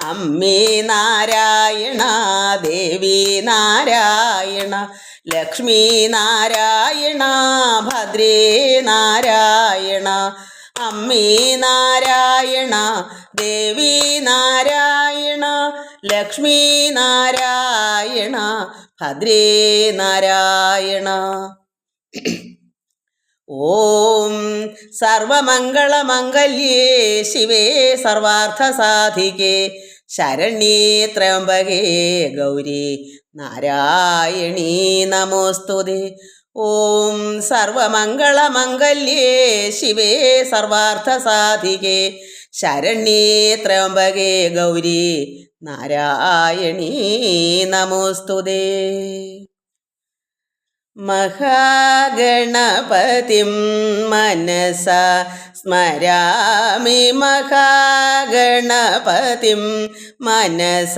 അമ്മേ നാരായണ ദേവി നാരായണ ലക്ഷ്മി നാരായണ ഭദ്രേ നാരായണ അമ്മേ നാരായണ ദേവി നാരായണ ലക്ഷ്മി നാരായണ ഭദ്രേ നാരായണ. ഓം സർവമംഗളമംഗല്യേ ശിവേ സർവാർത്ഥസാധികേ ശരണ്യേ ത്രയംബകേ ഗൗരി. നാരായണീ നമോസ്തുതി. ഓം സർവമംഗളമംഗല്യേ ശിവേ സർവാർത്ഥ സാധികേ ശരണ്യേ ത്രയംബകേ ഗൗരി. നാരായണീ നമോസ്തുതേ. മഹാഗണപതിം മനസ സ്മരാമി മഹാഗണപതിം മനസ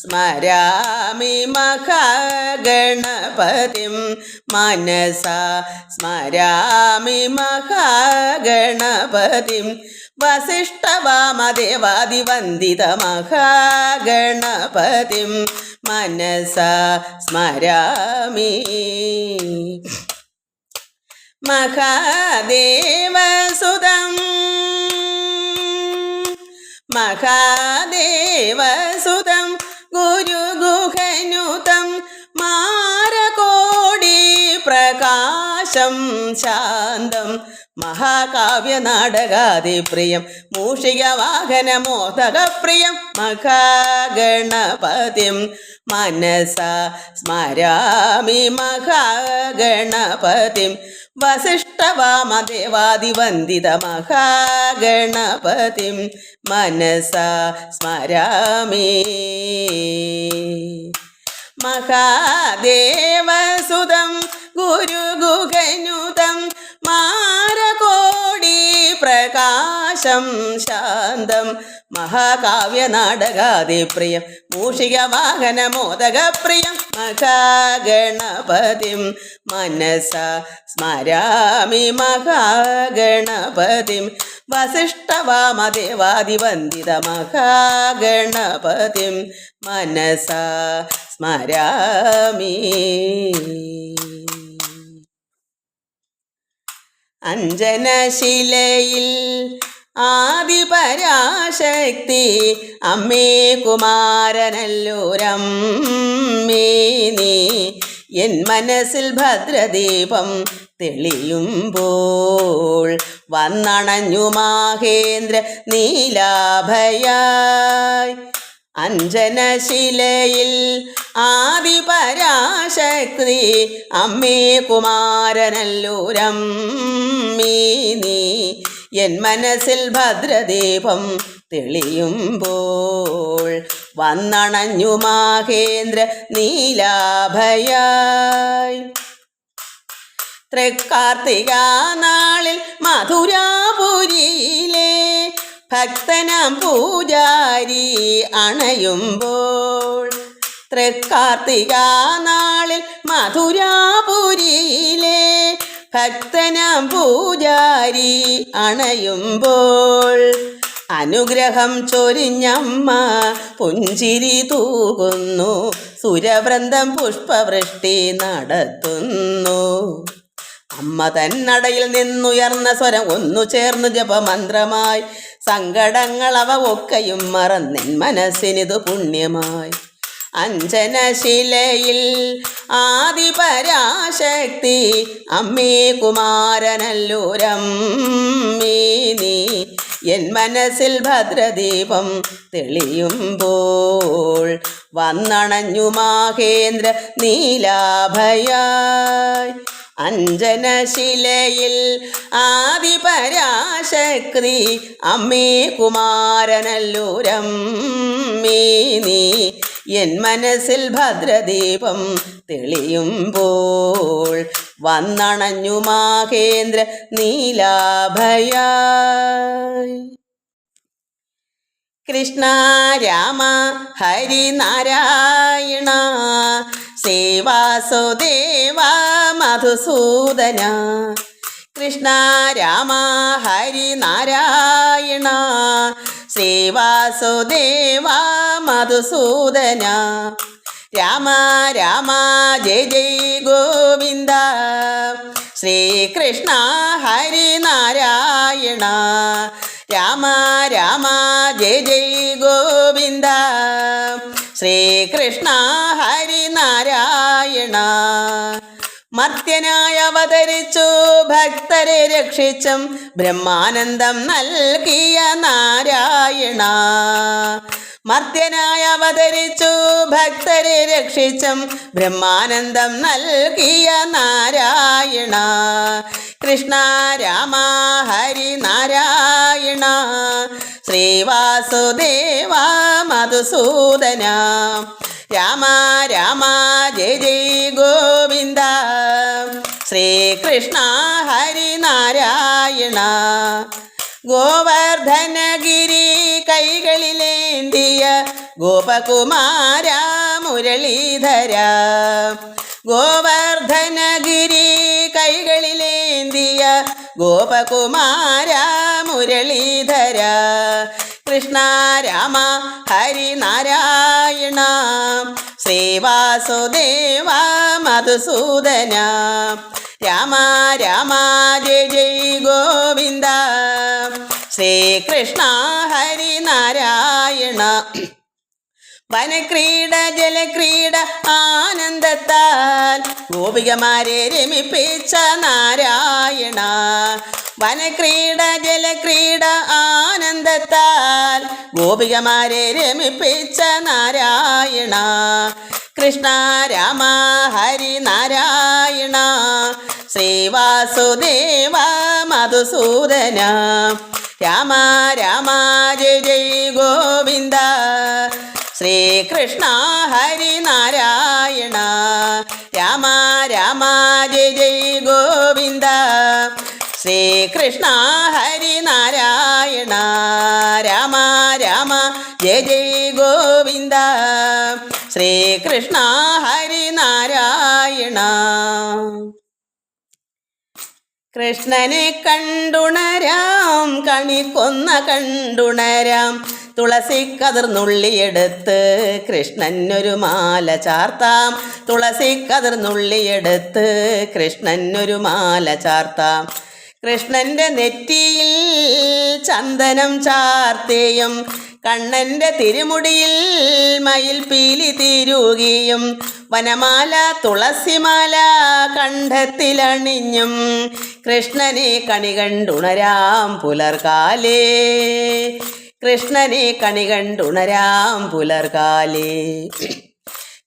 സ്മരാമി മഹാഗണപതിം മനസ സ്മരാമി മഹാഗണപതിം വസിഷ്ഠവാമദേവാദിവന്ദിത മഹാഗണപതിം മനസ സ്മരാമി. മഹാദേവസുതം മഹാദേവസുതം ഗുരുഗുഹനുതം മാരകോടി പ്രകാശം ശാന്തം മഹാകാവ്യനാടകാദിപ്രിയം മൂഷികവാഹനമോദകപ്രിയം. മഹാഗണപതിം മനസ സ്മരാമി മഹാഗണപതിം. വസിഷ്ഠവാമദേവാദിവന്ദിത മഹാഗണപതിം മനസ സ്മരാമി. മഹാദേവസുതം ഗുരുഗുഹനുതം പ്രകാശം ശാന്തം. മഹാകാവ്യനാടകാതിപ്രിയം മൂഷിക വാഹന മോദകപ്രിയം മഹാഗണപതിം. മനസ സ്മരാമി മഹാഗണപതിം. വസിഷ്ഠവാമദേവാദിവന്ദിത മഹാഗണപതിം. മനസ സ്മരാമി. അഞ്ജനശിലയിൽ ആദിപരാശക്തി. അമ്മേ കുമാരനല്ലൂരം നീ. എൻ മനസ്സിൽ ഭദ്രദീപം തെളിയുമ്പോൾ വന്നണഞ്ഞു മാഹേന്ദ്ര നീലാഭയായി. അഞ്ജനശിലയിൽ ആദിപരാശക്തി. അമ്മേ കുമാരനല്ലൂരമ്മീ നീ എൻ മനസ്സിൽ ഭദ്രദീപം തെളിയുമ്പോൾ വന്നണഞ്ഞു മാഹേന്ദ്ര നീലാഭയായി. തൃക്കാർത്തിക നാളിൽ മധുരാപുരിയിലെ ഭക്തനാം പൂജാരി അണയുമ്പോൾ തൃക്കാർത്തിക നാളിൽ മധുരാപുരിയിലെ ഭക്തനാം പൂജാരി അണയുമ്പോൾ അനുഗ്രഹം ചൊരിഞ്ഞമ്മ പുഞ്ചിരി തൂകുന്നു. സുരവൃന്ദം പുഷ്പവൃഷ്ടി നടത്തുന്നു. അമ്മ തന്നടയിൽ നിന്നുയർന്ന സ്വരം ഒന്നു ചേർന്നു ജപമന്ത്രമായി. സങ്കടങ്ങൾ അവ ഒക്കെയും മറന്നിൻ മനസ്സിനിതു പുണ്യമായി. അഞ്ജനശിലയിൽ ആദിപരാശക്തി. അമ്മേ കുമാരനല്ലൂരം നീ എൻ മനസ്സിൽ ഭദ്രദീപം തെളിയുമ്പോൾ വന്നണഞ്ഞു മാഹേന്ദ്ര നീലാഭയായി. അഞ്ജനശിലയിൽ ആദിപരാശക്തി. അമ്മേ കുമാരനല്ലൂരം നീ എൻ മനസ്സിൽ ഭദ്രദീപം തെളിയുമ്പോൾ വന്നണഞ്ഞു മാഹേന്ദ്ര നീലാഭയായി. കൃഷ്ണ രാമ ഹരിനാരായണ സേവാസുദേവ മധുസൂദന. കൃഷ്ണ രാമ ഹരിനാരായണ ശ്രീവാസുദേവ മധുസൂദന. രാമ രാമ ജയ ജയ ഗോവിന്ദ. ശ്രീകൃഷ്ണ ഹരിനാരായണ. രാമ രാമ ജയ ജയ ഗോവിന്ദ. ശ്രീകൃഷ്ണ ഹരിനാരായണ. മർത്യനായി അവതരിച്ചു. ഭക്തരെ രക്ഷിച്ചും ബ്രഹ്മാനന്ദം നൽകിയ നാരായണ. മർത്യനായി അവതരിച്ചു. ഭക്തരെ രക്ഷിച്ചും ബ്രഹ്മാനന്ദം നൽകിയ നാരായണ. കൃഷ്ണ രാമ ഹരി നാരായണ. ശ്രീവാസുദേവ മധുസൂദന. രാമ രാമ ജയ ജയ ഗോവിന്ദ. ശ്രീകൃഷ്ണ ഹരിനാരായണ. ഗോവർദ്ധനഗിരി കൈകളിലേന്തിയ ഗോപകുമാര മുരളീധര. ഗോവർദ്ധനഗിരി കൈകളിലേന്തിയ ഗോപകുമാര മുരളീധര. കൃഷ്ണ രാമ ഹരിനാരായണ ശ്രീവാസുദേവ മധുസൂദന രാമ രാമ ജയ ജയ ഗോവിന്ദ ശ്രീകൃഷ്ണ ഹരിനാരായണ. വനക്രീഡ ജലക്രീഡ ആനന്ദത്താൽ ഗോപികമാരെ രമിപ്പിച്ച നാരായണ. വനക്രീഡ ജലക്രീഡ ആനന്ദത്താൽ ഗോപികമാരെ രമിപ്പിച്ച നാരായണ. കൃഷ്ണ രാമ ഹരി നാരായണ. ശ്രീവാസുദേവ മധുസൂദന. രാമ രാമ ജയ ജയ ഗോവിന്ദ. ശ്രീകൃഷ്ണ ഹരിനാരായണ ശ്രീകൃഷ്ണ ഹരിനാരായണ രാമ രാമ ജയ ജയ ഗോവിന്ദ. ശ്രീകൃഷ്ണ ഹരിനാരായണ കൃഷ്ണനെ കണ്ടുണരാം കണി കൊന്ന കണ്ടുണരാം. തുളസി കതിർന്നുള്ളിയെടുത്ത് കൃഷ്ണനൊരു മാല ചാർത്താം. തുളസി കതിർന്നുള്ളിയെടുത്ത് കൃഷ്ണനൊരു മാല ചാർത്താം. കൃഷ്ണന്റെ നെറ്റിയിൽ ചന്ദനം ചാർത്തേയും കണ്ണന്റെ തിരുമുടിയിൽ മയിൽ പീലി തിരുകിയും വനമാല തുളസിമാല കണ്ഠത്തിലണിഞ്ഞും കൃഷ്ണനെ കണി കണ്ടുണരാം പുലർകാലേ. കൃഷ്ണനെ കണി കണ്ടുണരാം പുലർകാലേ.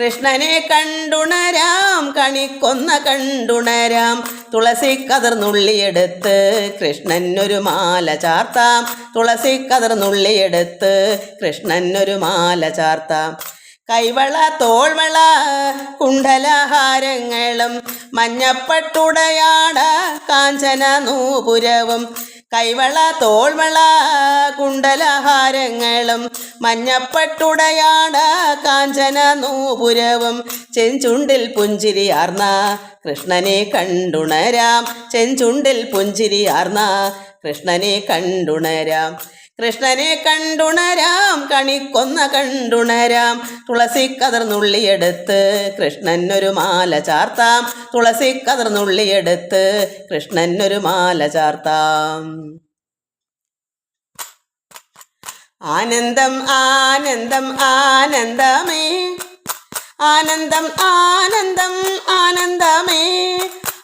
കൃഷ്ണനെ കണ്ടുണരാം കണിക്കൊന്ന കണ്ടുണരാം. തുളസി കതിർന്നുള്ളിയെടുത്ത് കൃഷ്ണനൊരു മാല ചാർത്താം. തുളസി കതിർന്നുള്ളിയെടുത്ത് കൃഷ്ണനൊരു മാല ചാർത്താം. കൈവള തോൾവള കുണ്ടലഹാരങ്ങളും മഞ്ഞപ്പട്ടുടയാട കാഞ്ചന നൂപുരവും കൈവള തോൾവള കുണ്ടലഹാരങ്ങളും മഞ്ഞപ്പട്ടുടയാട കാഞ്ചന നൂപുരവും ചെഞ്ചുണ്ടിൽ പുഞ്ചിരിയാർന്ന കൃഷ്ണനെ കണ്ടുണരാം. ചെഞ്ചുണ്ടിൽ പുഞ്ചിരിയാർന്ന കൃഷ്ണനെ കണ്ടുണരാം. കൃഷ്ണനെ കണ്ടുണരാം കണിക്കൊന്ന കണ്ടുണരാം. തുളസി കതിർന്നുള്ളിയെടുത്ത് കൃഷ്ണനൊരു മാല ചാർത്താം. തുളസി കതിർന്നുള്ളിയെടുത്ത് കൃഷ്ണനൊരു മാല ചാർത്താം. ആനന്ദം ആനന്ദം ആനന്ദമേ. ആനന്ദം ആനന്ദം ആനന്ദമേ.